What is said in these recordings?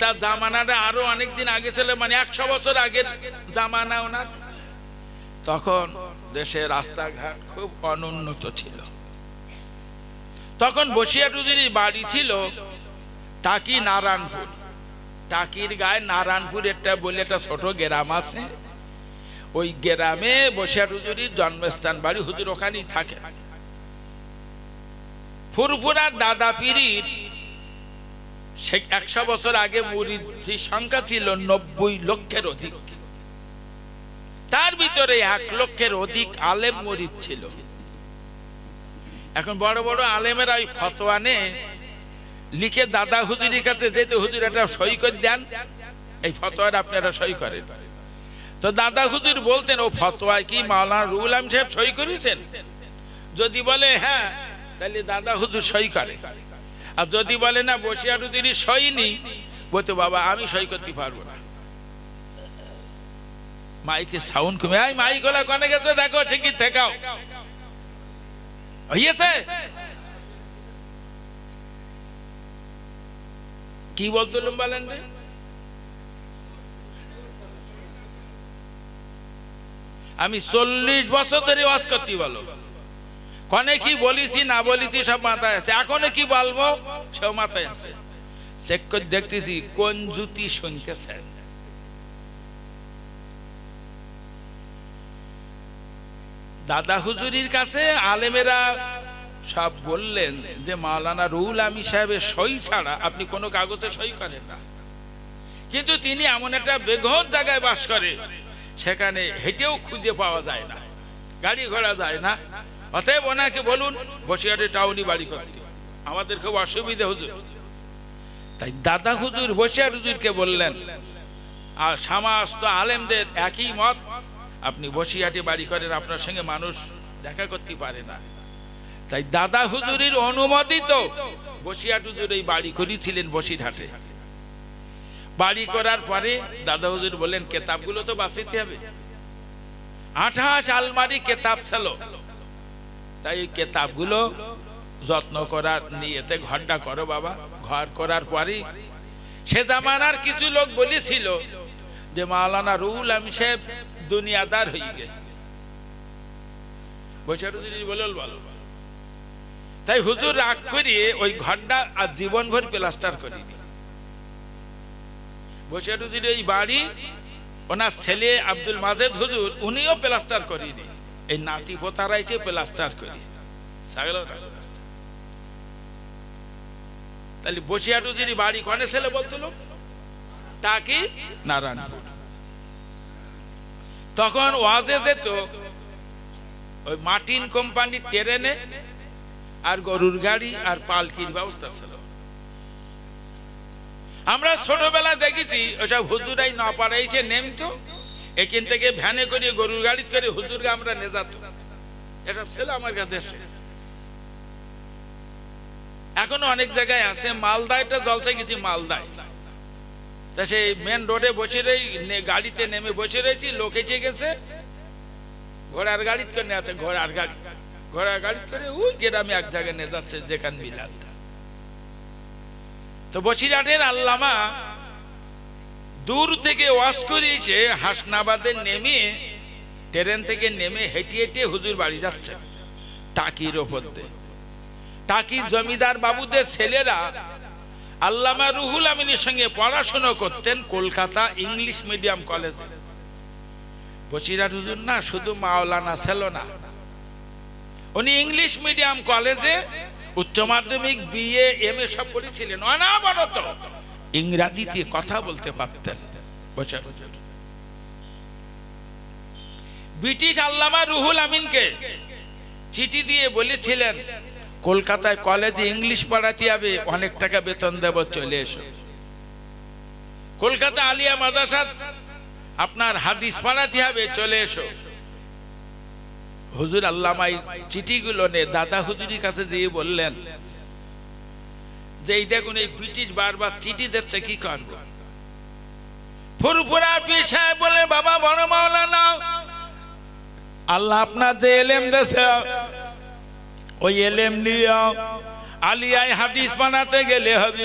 তার জামানাটা আরও আগে ছিল মানে একশো বছর আগের জামানা ওনার। তখন রাস্তাঘাট খুব অনুন্নত ছিল। তখন বসিয়া বাড়ি ছিল টাকি নারায়ণপুর। টাকির গায়ে নারায়ণপুর একটা বলে একটা ছোট গ্রাম আছে। ওই গ্রামে বসিয়া টুজুরির জন্মস্থান বাড়ি হুজুর ওখানেই থাকে। ফুরফুরার দাদা পিরির সে একশো বছর আগে মুরিদের সংখ্যা ছিল নব্বই লক্ষের অধিক। তার ভিতরে এক লক্ষের অধিক আলেম মরিদ ছিল। এখন বড় বড় আলেমেরা ওই ফতোয়া নে লিখে দাদা হুজুরের কাছে যেতে হুজুর একটা সই করে দেন। এই ফতোয়ার আপনারা সই করেন। তো দাদা হুজুর বলতেন, ও ফতোয়ায় কি মাওলানা রুল আম সাহেব সই করেছেন? যদি বলে হ্যাঁ তাহলে দাদা হুজুর সই করে। আর যদি বলে, না, বসিয়ার হুজুরি সই নি বলতে, বাবা, আমি সই করতে পারব না। মাইকে সাউন্ড কমে আই মাইক গোলা কনে গেছে, দেখো, ঠিকই ঠেকাও। হইয়েছে? কি বলতুলুম বলেন রে আমি চল্লিশ বছর ধরে ওয়াজ করতে বলো। কনে কি বলিছি, না বলিছি, সব মাথায় আছে। এখনও কি বলব? সব মাথায় আছে। চেক করে দেখতেছি, কোন জুতি শুনতেছেন? দাদা হুজুরির কাছে আলেমেরা সব বললেন যে, মাওলানা রুল আমি সাহেবের সই ছাড়া আপনি কোনো কাগজে সই করেন না। কিন্তু তিনি এমন একটা বেঘর জায়গায় বাস করে, সেখানে হেঁটেও খুঁজে পাওয়া যায় না, গাড়ি ঘোড়া যায় না। অতএব ওনাকে বলুন বসিয়ারে টাউনি বাড়ি করতে। আমাদের খুব অসুবিধা হুজুর। তাই দাদা হুজুর বসিয়ার হুজুরকে বললেন, আর সমস্ত আলেমদের একই মত, আপনি বসিয়াটি বাড়ি করেন, আপনার সঙ্গে মানুষ দেখা করতে পারে না। তাই দাদা হুজুরির অনুমোদিত বসিয়াট হুজুর এই বাড়ি করেছিলেন বসিরহাটে। বাড়ি করার পরে দাদা হুজুর বললেন, কেতাবগুলো তো বাঁচিতে হবে। আঠাশ আলমারি কেতাব ছিল। তাই এই কেতাবগুলো যত্ন করার নিয়েতে ঘরটা করো বাবা, ঘর করার পরে সে জামানার কিছু লোক বলেছিল যে, মাওলানা রুহুল আমি সাহেব দুনিয়াদার হয়ে গে বৈশাখ বলল বলো তাই হুজুর রাগ করিয়ে ওই ঘরটা আর জীবন ভর প্লাস্টার করিনি বৈশাখ এই বাড়ি, ওনার ছেলে আব্দুল মাজেদ হুজুর, উনিও প্লাস্টার করিনি এই নাতি পোতারা এসে প্লাস্টার করি। ছাগল তাহলে বসিয়াটুজির বাড়ি কনে ছেলে বলতো টাকি নারায়ণপুর। তখন ওয়াজে যেত, ওই মার্টিন কোম্পানির ট্রেনে আর গরুর গাড়ি আর পালকির ব্যবস্থা ছিল। আমরা ছোটবেলা দেখেছি, ওসব হুজুরাই না পারাইছে, নেমতো। এখান থেকে ভ্যানে করে, গরুর গাড়ি করে হুজুরকে আমরা নেজাত। এটা ছিল আমার দেশে এখনও অনেক জায়গায় আছে মালদায়টা জলসা গেছি মালদায় তা সেই মেন রোডে বসে রই গাড়িতে নেমে বসে রয়েছি, লোক এসে গেছে, ঘোড়ার গাড়ি করে আছে ঘোড়ার গাড়ি। ঘোড়ার গাড়ি করে ওই গ্রামে এক জায়গায় নিয়ে যাচ্ছে যেখান মিলাদ। তো বসিরহাটের আল্লামা দূর থেকে ওয়াশ করিয়েছে, হাসনাবাদে নেমে, ট্রেন থেকে নেমে হেঁটে হেঁটে হুজুর বাড়ি যাচ্ছে। টাকির ওপর দিয়ে। টাকির জমিদার বাবুদের ছেলেরা আল্লামা রুহুল আমিনের সঙ্গে পড়াশোনা করতেন কলকাতা ইংলিশ মিডিয়াম কলেজে। বসিরহাট হুজুর না, শুধু মাওলানা ছিল না উনি ইংলিশ মিডিয়াম কলেজে উচ্চ মাধ্যমিক, বিএ, এম এ সব পড়েছিলেন। অনাবরত। ইংরাজিতে কথা বলতে পারতেন। হুজুর ব্রিটিশ আল্লামা রুহুল আমিনকে চিঠি দিয়ে বলেছিলেন, কলকাতায় কলেজে ইংলিশ পড়াতে হবে, অনেক টাকা বেতন দেব, চলে এসো। কলকাতা আলিয়া মাদাসাত আপনার হাদিস পড়াতে হবে, চলে এসো। হুজুর আল্লামাই চিঠিগুলো নে, দাদা হুজুরির কাছে যেয়ে বললেন যে এই দেখুন, এই ব্রিটিশ বারবার চিঠি দিচ্ছে, কি করব ফুরফুরা সাহেব বলে বাবা, বড় মাওলানা আল্লাহ আপনার যে এলেম দেশে ওই এলেম নিয়ে আলিয়ায় হাদিস বানাতে গেলে হবে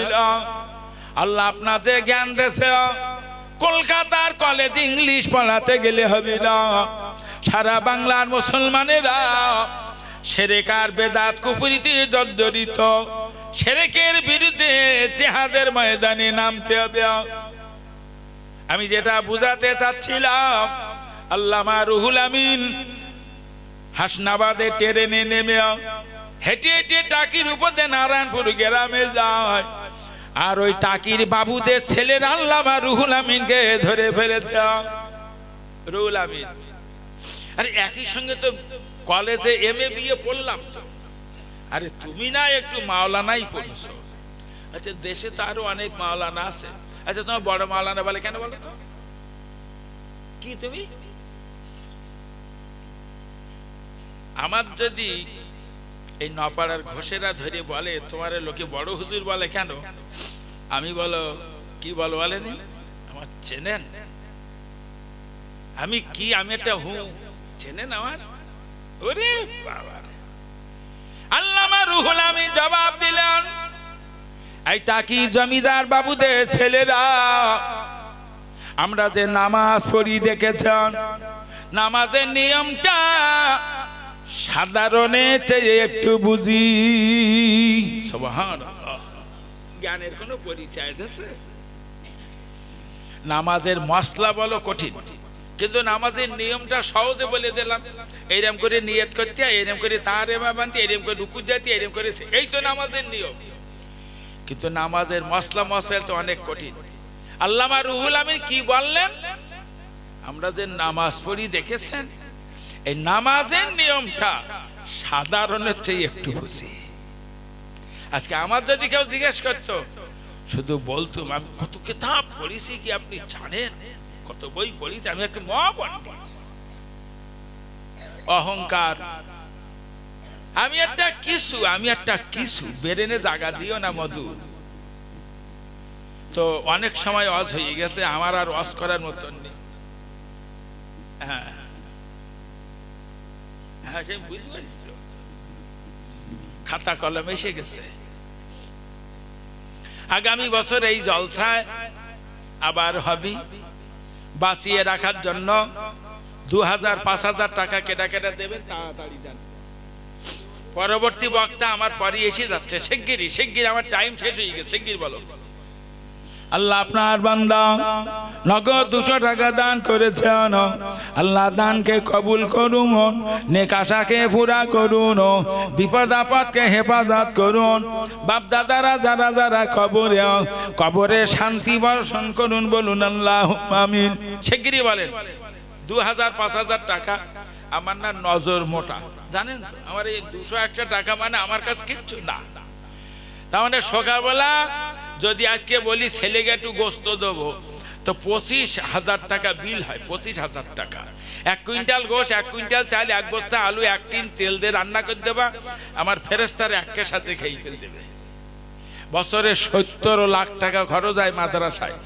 আল্লাহ আপনার যে জ্ঞান দেশে কলকাতার কলেজ ইংলিশ পড়াতে গেলে হবে সারা বাংলার মুসলমানেরা সেরেকার বেদাত কুপুরিতে জর্জরিত। সেরেকের বিরুদ্ধে চেহাদের ময়দানে নামতে হবে। আমি যেটা বুঝাতে চাচ্ছিলাম, আল্লামা রুহুল আমিন হাসনাবাদে ট্রেনে নেমে হেঁটে হেঁটে টাকির উপর নারায়ণপুর গ্রামে যায়। আর ওই টাকির বাবুদের ছেলের আল্লামা রুহুল আমিনকে ধরে ফেলেছে। রুহুল আমিন। আরে একই সঙ্গে তো কলেজে এম এ বিয়ে পড়লাম তো। আরে তুমি না একটু মাওলানাই পড়ছো আচ্ছা দেশে তো আরও অনেক মাওলানা আছে। আচ্ছা তোমার বড় মাওলানা বলে কেন বলো তো? কি তুমি? আমার যদি এই নপাড়ার ঘোষেরা ধরে বলে, তোমার লোকে বড় হুজুর বলে কেন? আমি বলো, কি বলো বলেনি? আমার চেনেন? আমি কি, আমি একটা হু? চেনেন আমার? ওরে বাবা। আল্লামা রুহুল আমি জবাব এইটা কি ছেলেরা? আমরা যে নামাজ পড়ি দেখেছেন, নামাজের নিয়মটা সাধারণের চেয়ে একটু বুঝি। জ্ঞানের কোনো পরিচয় নামাজের মশলা বলো কঠিন। কিন্তু নামাজের নিয়মটা সহজে বলে দিলাম। এইরকম করে নিয়ত করতে এরম করে তার এমা বানতে, এরম করে রুকু যাতে এইরকম করে এই তো নামাজের নিয়ম। কিন্তু নামাজের মশলা মশাইল তো অনেক কঠিন। আল্লামা রুহুল আমিন কি বললেন? আমরা যে নামাজ পড়ি, দেখেছেন? এই নামাজের নিয়মটা সাধারণের চেয়ে একটু বুঝি। আজকে আমার যদি কেউ জিজ্ঞেস করতো, শুধু বলতুম, আমি কত কিতাব পড়েছি কি আপনি জানেন? কত বই পড়েছি আমি একটু মহাপণ্ডিত অহংকার। আমি একটা কিছু আমি একটা কিছু বেরেনে জায়গা দিও না মধু। তো অনেক সময় অজ হয়ে গেছে, আমার আর অজ করার মতন নেই। হ্যাঁ। হ্যাঁ খাতা কলম এসে গেছে। আগামী বছর এই জলসায় আবার হবে। বাঁচিয়ে রাখার জন্য দু হাজার পাঁচ হাজার টাকা কেটা কেটা দেবেন, তাড়াতাড়ি যান। পরবর্তী বক্তা আমার পরে এসে যাচ্ছে। শিগগিরই, শিগগির, আমার টাইম শেষ হয়ে গেছে, শিগগির বলো। আল্লাহ আপনার বান্দা, নগদ দুশো টাকা দান করেছেন আল্লাহ দানকে কবুল করুন, নেক আশাকে পুরা করুন, বিপদ আপদকে হেফাজত করুন। বাপ দাদারা যারা যারা কবরে কবরে শান্তি বর্ষণ করুন বলুন আল্লাহ আমিন। শিগগিরই বলেন দু হাজার পাঁচ হাজার টাকা আমার না নজর মোটা। জানেন আমার এই দুশো একটা টাকা মানে আমার কাছে কিচ্ছু না। তার মানে সকালবেলা যদি আজকে বলি ছেলেকে একটু গোস্ত দেবো, তো পঁচিশ হাজার টাকা বিল হয়, পঁচিশ হাজার টাকা। এক কুইন্টাল গোস এক কুইন্টাল চাল, এক বস্তা আলু, এক টিন তেল দিয়ে রান্না করে দেবা, আমার ফেরেস্তার একে সাথে খেয়ে ফেল দেবে। বছরে সত্তর লাখ টাকা খরচ হয় মাদ্রাসায়।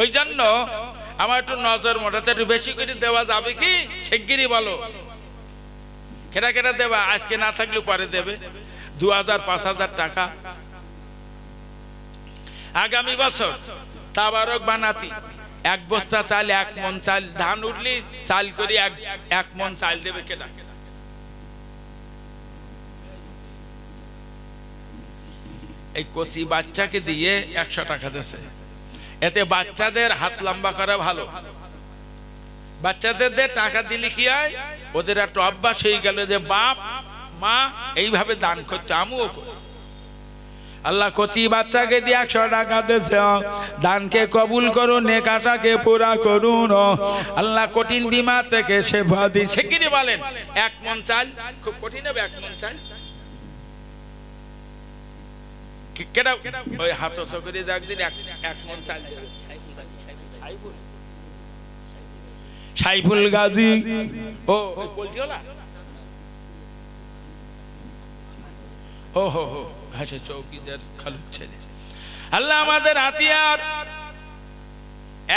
ওই জন্য আমার একটু নজর মোটাতে একটু বেশি করে দেওয়া যাবে কি? শিগগিরই বলো। কেটা কেটা দেবা, আজকে না থাকলে পরে দেবে। দু হাজার, পাঁচ হাজার টাকা। আগামী বছর তাবারক বানাতি। এক বস্তা চাল, এক মন চাল, ধান উঠলি, চাল করে এক মন চাল দেবে কেটা এই কচি বাচ্চাকে দিয়ে একশো টাকা দিছে। এতে বাচ্চাদের হাত লম্বা করা ভালো। বাচ্চাদের টাকা দিলে কি হয় ওদের একটা অভ্যাস হয়ে গেল যে বাপ, মা, এইভাবে দান করতে, আমিও করি আল্লাহ কচি বাচ্চাকে দিয়ে একশো টাকা দিয়েছে দানকে কবুল করুন নেক আশাকে পুরা করুন আল্লাহ কঠিন বিমা থেকে সে দিন। শিগগিরই বলেন? এক মন চাল? খুব কঠিন হবে এক মন চাল? ওই হাত চকরি এক মন চাল। সাইফুল গাজী। ও ওই ও হো হো। হাসে চৌকিদার খালুর ছেলে। আল্লাহ আমাদের হাতিয়ার।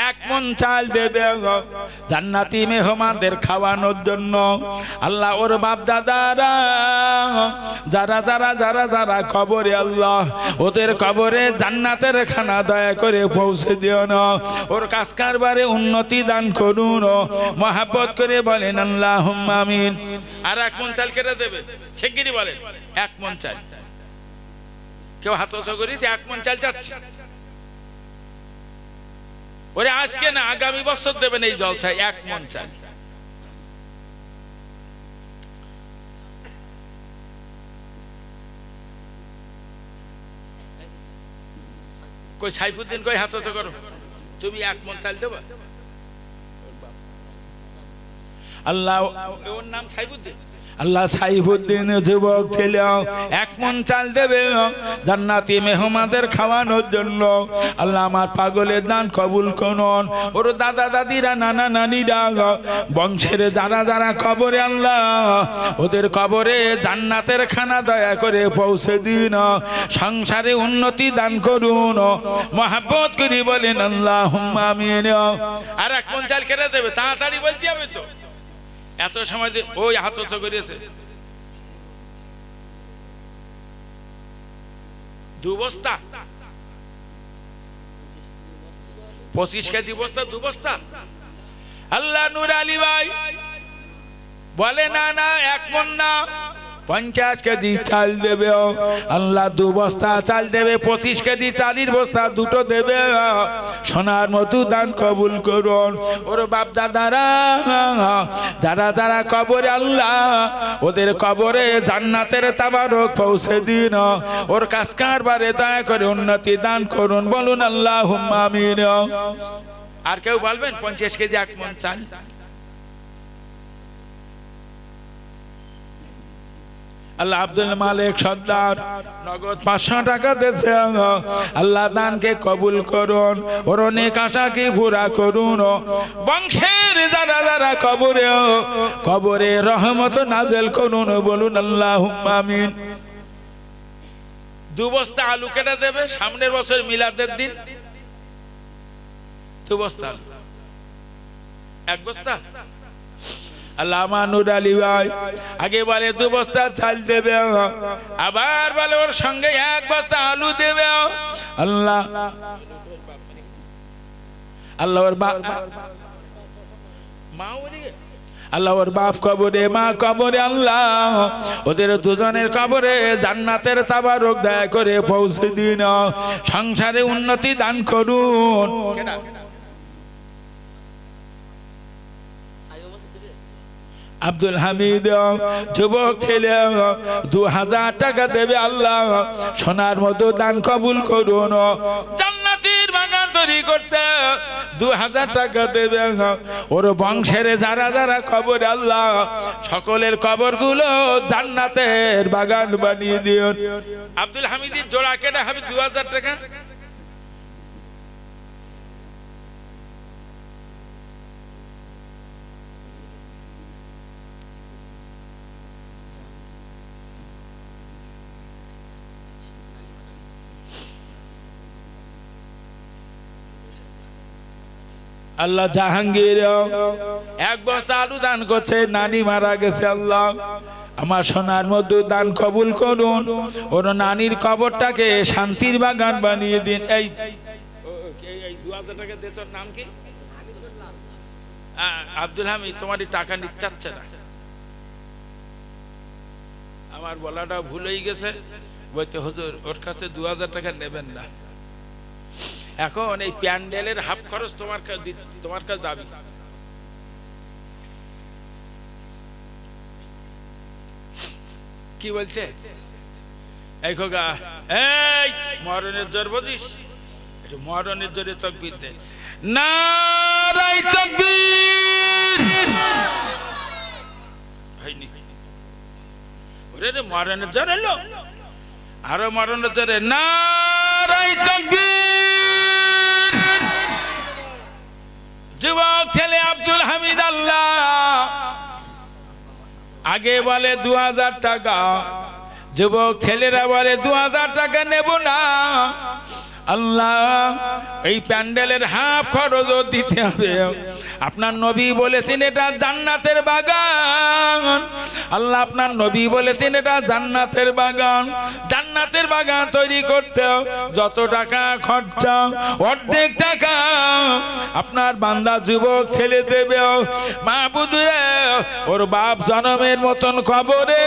এক মন চাল দেবে জান্নাতি মেহমানদের খাওয়ানোর জন্য। আল্লাহ ওর বাপ দাদারা, যারা যারা যারা যারা কবরে আল্লাহ, ওদের কবরে জান্নাতের খানা দয়া করে পৌঁছে দিও না। ওর কাজ কারবারে উন্নতি দান করুন। মহাব্বত করে বলেন আল্লাহ আমিন। আর এক মন চাল কেটে দেবে। শিগগিরই বলেন, এক মন চাল। কেউ হাত উঁচু করিস এক মন চাল চাচ্ছে ওরে আজকে না, আগামী বছর দেবেন এই জলসায়, এক মন চাল। কই সাইফুদ্দিন, কই হাত করো। তুমি এক মন চাল দেবা? আল্লাহ, ওর নাম সাইফুদ্দিন। আল্লাহ সাইফুদ্দিন যুবক ছিল, এক মন চাল দেবে, জান্নাতি মেহমানদের খাওয়ানোর জন্য। আল্লাহ আমার পাগলের দান কবুল করুন। ওর দাদা দাদিরা, নানা নানিরা, বংশের যারা যারা কবরে আল্লাহ, ওদের কবরে জান্নাতের খানা দয়া করে পৌঁছে দিন। সংসারে উন্নতি দান করুন। মহাব্বত করি বলেন আল্লাহ আমিন। আর এক মন চাল কেটে দেবে, তাড়াতাড়ি বলতে হবে তো। এত সময় ওই হাত উঁচু করেছে দু বস্তা। পঁচিশ কেজি বস্তা, দু বস্তা। আল্লাহ নুর আলী ভাই বলে, না না, এক মন না। পঞ্চাশ কেজি চাল দেবে আল্লাহ দু বস্তা চাল দেবে, পঁচিশ কেজি চালির বস্তা দুটো দেবে। সোনার মতো দান কবুল করুন। ওর বাপ দাদারা, যারা যারা কবরে আল্লাহ, ওদের কবরে জান্নাতের তাবারক পৌঁছে দিন। ওর কাজ কারবারে দয়া করে উন্নতি দান করুন। বলুন আল্লাহ আর কেউ বলবেন, পঞ্চাশ কেজি এক মন চাল? আল্লাহ আব্দুল মালিক সর্দার নগদ পাঁচশো টাকা দিয়েছে আল্লাহ দানকে কবুল করুন ওর অনেক আশাকে পুরা করুন। বংশের কবরে কবরে রহমত নাজেল করুন, বলুন আল্লাহ আমিন। দু বস্তা আলু কেটে দেবে, সামনের বছর মিলাদের দিন। দু বস্তা এক বস্তা? আল্লাহ মানুর আলী ভাই, আগে বলে দু বস্তা দেবে আবার বলে ওর সঙ্গে এক বস্তা দেবে আল্লাহ। ওর বাপ বাপ কবরে, মা কবরে, আল্লাহ। ওদের দুজনের কবরে জান্নাতের তাবারক দয়া করে পৌঁছে দিন সংসারে উন্নতি দান করুন। আব্দুল হামিদ, যুবক ছেলে, দু হাজার টাকা দেবে আল্লাহ। সোনার মতো দান কবুল করুন। জান্নাতের বাগান তৈরি করতে দু হাজার টাকা দেবে। ওর বংশের যারা যারা কবর আল্লাহ, সকলের জান্নাতের বাগান বানিয়ে দিও আব্দুল হামিদের জোড়া কেটে হবে দু হাজার টাকা? আল্লাহ জাহাঙ্গীর, এক বস্তা আলু দান করছে, নানি মারা গেছে আল্লাহ। আমার সোনার মধ্যে দান কবুল করুন। ওর নানির কবরটাকে শান্তির বাগান বানিয়ে দিন। এই আব্দুল হামিদ, তোমার টাকা নিচ্ছাচ্ছে না। আমার বলাটা ভুল হয়ে গেছে। বলতে হুজুর, ওর কাছে দু হাজার টাকা নেবেন না। এখন এই প্যান্ডেলের হাফ খরচ তোমার কাছে তোমার কাছে দাবি। কি বলছে? এই খোকা, এই, মরণের জোর বুঝিস? মরণের জোরে তকবির দে। নারাই তকবীর! হয়নি। ওরে মরণের জোর এলো। আরও মরণের জোরে নারাই তকবীর! যুবক ছেলে আব্দুল হামিদ আল্লাহ। আগে বলে দু হাজার টাকা, যুবক ছেলেরা বলে দু হাজার টাকা নেব না। আল্লাহ, এই প্যান্ডেলের হাফ খরচও দিতে হবে। আপনার নবী বলেছেন এটা জান্নাতের বাগান। আল্লাহ আপনার নবী বলেছেন এটা জান্নাতের বাগান। জান্নাতের বাগান তৈরি করতে যত টাকা খরচা, অর্ধেক টাকা আপনার বান্দা যুবক ছেলে দেবে। মা বুধুরে ওর বাপ জনমের মতন কবরে,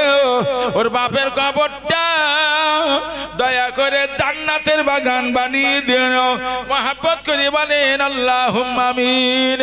ওর বাপের কবরটা দয়া করে জান্নাতের বাগান বানিয়ে দেন। মহাব্বত করে বলেন আল্লাহ আমিন।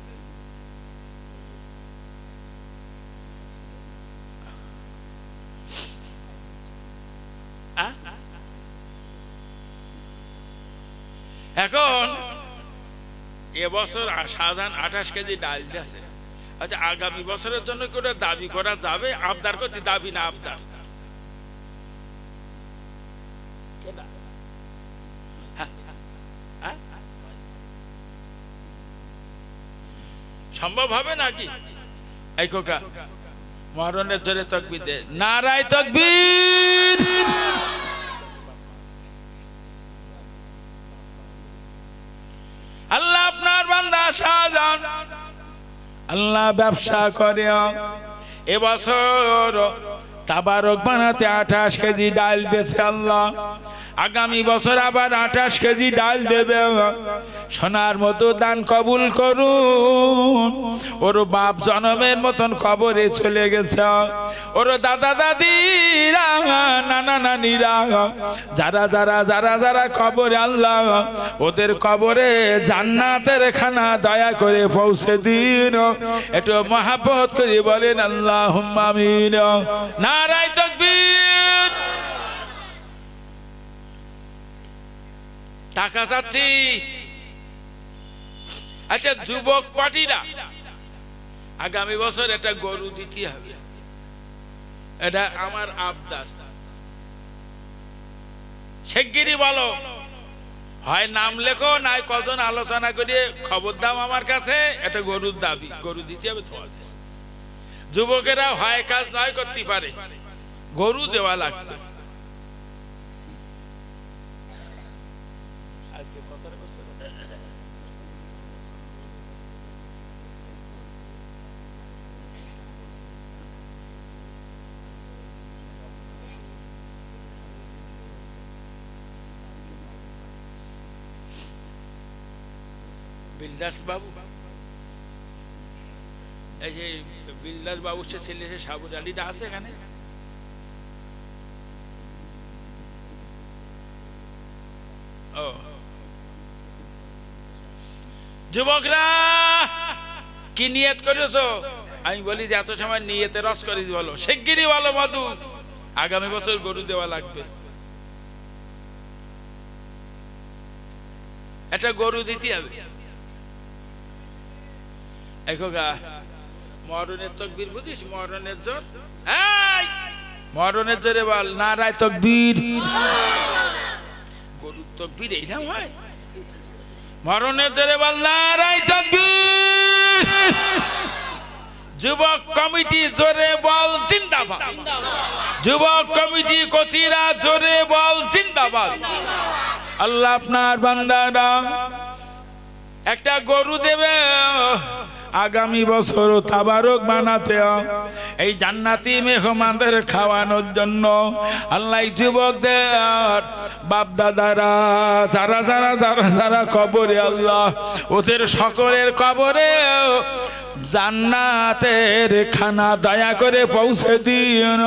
এখন এবছর শাহজাহান আঠাশ কেজি ডাল দিয়েছে আচ্ছা আগামী বছরের জন্য কি ওটা দাবি করা যাবে আবদার করছি, দাবি না আবদার? হ্যাঁ? হ্যাঁ? সম্ভব হবে নাকি এই খোকা, মরণের জোরে তকবি দে নারায় তকবীর শাহজাহান আল্লাহ ব্যবসা করে এবছর তাবারক বানাতে আঠাশ কেজি ডাল দিয়েছে আল্লাহ। আগামী বছর আবার আঠাশ কেজি ডাল দেবে। সোনার মতো দান কবুল করুন। ওর বাপ জনমের মতন কবরে চলে গেছে। ওর দাদা দাদিরা, নানা নানিরা, যারা যারা যারা যারা কবরে আল্লাহ, ওদের কবরে জান্নাতের খানা দয়া করে পৌঁছে দিন। একটু মহাব্বত করে বলেন আল্লাহ আমিন। নারায় তকবীর। টাকা চাচ্ছি আচ্ছা যুবক পার্টিরা, আগামী বছর একটা গরু দিতে হবে? এটা আমার আবদার। শিগগিরই বলো। হয় নাম লেখো, নাই কজন আলোচনা করে খবর দাম আমার কাছে। এটা গরুর দাবি। গরু দিতে হবে। যুবকেরা হয় কাজ নয় করতে পারে। গরু দেওয়া লাগবে। বিলদাস বাবু। এই যে বিলদাস বাবুর ছেলে, সে আলীটা আছে এখানে? যুবকরা, কি নিয়ত করেছ? আমি বলি যে, এত সময় নিয়তে রস করে বলো। শিগগিরই বলো, মধু। আগামী বছর গরু দেওয়া লাগবে। একটা গরু দিতে হবে। এখোগা। মরণের তকবীর বুঝিস? মরণের জোর এই! মরণের জোরে বল, নারায় তকবীর। গরুর তকবীর এইরকম হয়? মরণের জোরে বল, নারায় তকবীর। যুবক কমিটি জোরে বল, জিন্দাবাদ। যুবক কমিটি কচিরা জোরে বল, জিন্দাবাদ। আল্লাহ আপনার বান্দারা, একটা গরু দেবে। আগামী বছর তাবারক বানাতে এই জান্নাতি মেহমানদের খাওয়ানোর জন্য আল্লাহ যুবকদের বাপ দাদারা যারা যারা যারা যারা কবরে আল্লাহ, ওদের সকলের কবরে জান্নাতের খানা দয়া করে পৌঁছে দিন।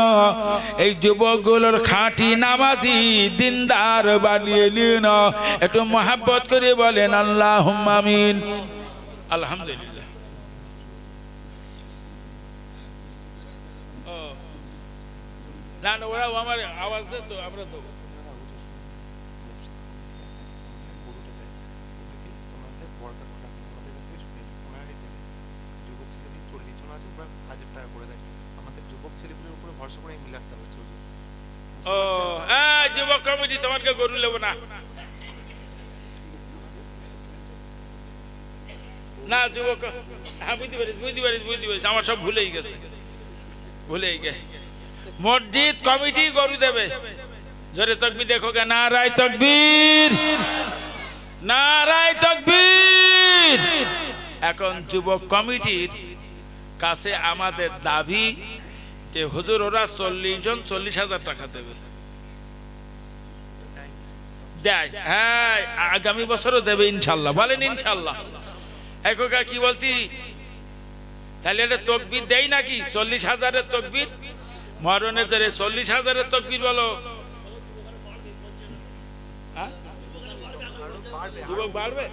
এই যুবকগুলোর খাঁটি নামাজি দিনদার বানিয়ে নিন। একটু মহাব্বত করে বলেন আল্লাহ আমিন। আলহামদুলিল্লাহ। না না, ওরাও আমার আওয়াজ দেন তো, আমরা দেবো। ও হ্যাঁ যুবক কমিটি, তোমাকে গরু লেবো না। না, যুবক হ্যাঁ বুঝতে পারিস বুঝতে পারিস বুঝতে পারিস আমার সব ভুলেই গেছে। ভুলেই গেছে। মসজিদ, কমিটি গরু দেবে। জোরে তকবি দেখো গে, নারায় তকবীর। নারায় তকবীর। এখন যুবক কমিটির কাছে আমাদের দাবি যে হুজুর, ওরা চল্লিশ জন চল্লিশ হাজার টাকা দেবে। দেয় হ্যাঁ আগামী বছরও দেবে ইনশাল্লাহ, বলেন ইনশাল্লাহ। একা কি বলতি? তাহলে এটা তকবির দেই নাকি? চল্লিশ হাজারের তকবির? জোরে চল্লিশ হাজারের তকবির বলো। হ্যাঁ? যুবক বাড়বে?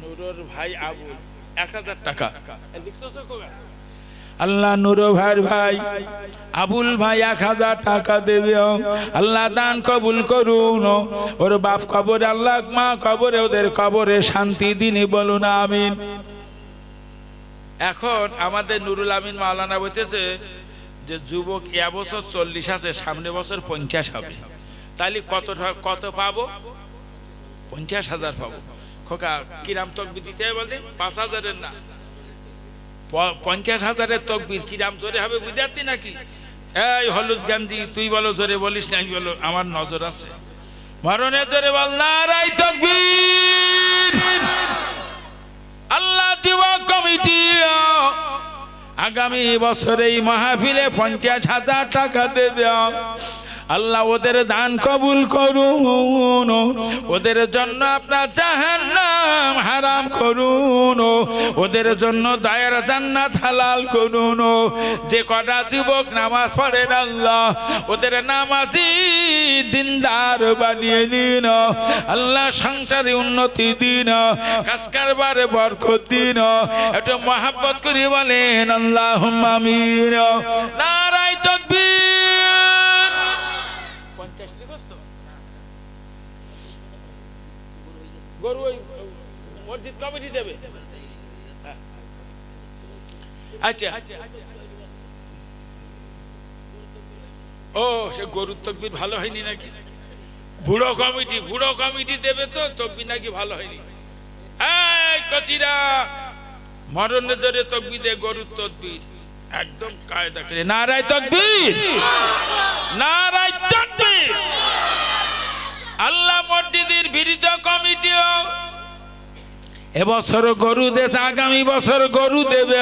নুরুর ভাই আবুল এক হাজার টাকা। আল্লাহ নুর ভাই ভাই, আবুল ভাই এক হাজার টাকা দেবে আল্লাহ দান কবুল করুন ওর বাপ কবরে, আল্লাহ মা কবরে, ওদের কবরে শান্তি দিনই বলুন, আমিন। এখন আমাদের নুরুল আমিন মাওলানা বলতেছে যে, যুবক এবছর চল্লিশ আছে, সামনে বছর পঞ্চাশ হবে। তাহলে কত কত পাবো? পঞ্চাশ হাজার পাবো। খোকা, কিরাম তকবি দিতে হবে বলতে, পাঁচ হাজারের না। পঞ্চাশ হাজারের তকবির কিরাম জোরে হবে বুঝাতি নাকি? এই হলুদ গান্ধী, তুই বলো জোরে বলিস না, আমি বলো, আমার নজর আছে। মরণের জোরে বল নারাই তকবীর। আল্লাহ যুবক কমিটি, আগামী বছর এই মাহফিলে পঞ্চাশ হাজার টাকা দেবে। আল্লাহ ওদের দান কবুল করুন। ওদের জন্য আপনার জাহান্নাম হারাম করুন। ওদের জন্য দয়ার জান্নাত হালাল করুন। যে কটা যুবক নামাজ পড়েন আল্লাহ, ওদের নামাজি দিনদার বানিয়ে দিন আল্লাহ সংসারে উন্নতি দিন, কাজ কারবারে বরকত দিন। একটু মহাব্বত করে বলেন আল্লাহ আমিন। নারাই তকবীর আচ্ছা। ও, সে গরুর তকবির ভালো হয়নি নাকি? বুড়ো কমিটি বুড়ো কমিটি দেবে তো, তকবির নাকি ভালো হয়নি? কচিরা, মরণের জোরে তকবি দে, গরুর তকবির। একদম কায়দা করে। নারায় তকবির! নারায় তকবির! আল্লাহ মসজিদের বিরুদ্ধ কমিটিও। এবছর গরু দেশ, আগামী বছর গরু দেবে।